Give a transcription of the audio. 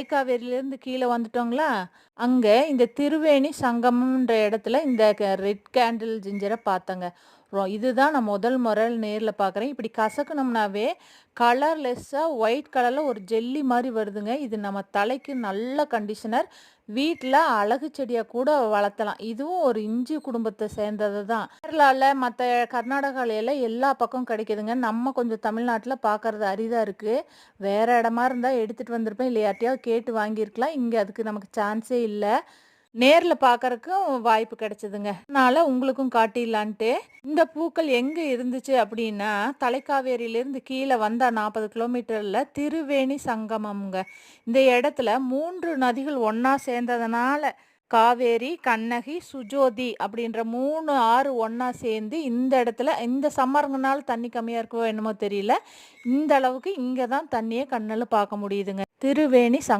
தலைக்காவேரியிலேருந்து கீழே வந்துட்டோங்களா? அங்கே இந்த திருவேணி சங்கமம்ன்ற இடத்துல இந்த ரெட் கேண்டில் ஜிஞ்சரை பார்த்தங்க. இதுதான் நான் முதல் முறை நேரில் பார்க்குறேன். இப்படி கசக்கணும்னாவே கலர்லெஸ்ஸாக ஒயிட் கலரில் ஒரு ஜெல்லி மாதிரி வருதுங்க. இது நம்ம தலைக்கு நல்ல கண்டிஷனர். வீட்டில் அழகு செடியாக கூட வளர்த்தலாம். இதுவும் ஒரு இஞ்சி குடும்பத்தை சேர்ந்தது தான். கேரளாவில் மற்ற கர்நாடகாவில எல்லா பக்கம் கிடைக்கிதுங்க. நம்ம கொஞ்சம் தமிழ்நாட்டில் பார்க்கறது அரிதாக இருக்குது வேறு இடமா இருந்தால் எடுத்துகிட்டு வந்திருப்பேன். இல்லை யார்ட்டையாவது கேட்டு வாங்கியிருக்கலாம். இங்கே அதுக்கு நமக்கு சான்ஸே இல்லை. நேரில் பார்க்கறக்கும் வாய்ப்பு கிடைச்சதுங்க. அதனால் உங்களுக்கும் காட்டிடலான்ட்டு இந்த பூக்கள் எங்கே இருந்துச்சு அப்படின்னா தலைக்காவேரியிலேருந்து கீழே வந்தால் நாற்பது கிலோமீட்டரில் திருவேணி சங்கமம்ங்க. இந்த இடத்துல மூன்று நதிகள் ஒன்றா சேர்ந்ததுனால காவேரி கண்ணகி சுஜோதி அப்படின்ற மூணு ஆறு ஒன்றா சேர்ந்து இந்த இடத்துல இந்த சம்மருங்கனால தண்ணி கம்மியாக இருக்கோ என்னமோ தெரியல இந்த அளவுக்கு இங்கே தான் தண்ணியை கண்ணில் பார்க்க முடியுதுங்க. திருவேணி சங்க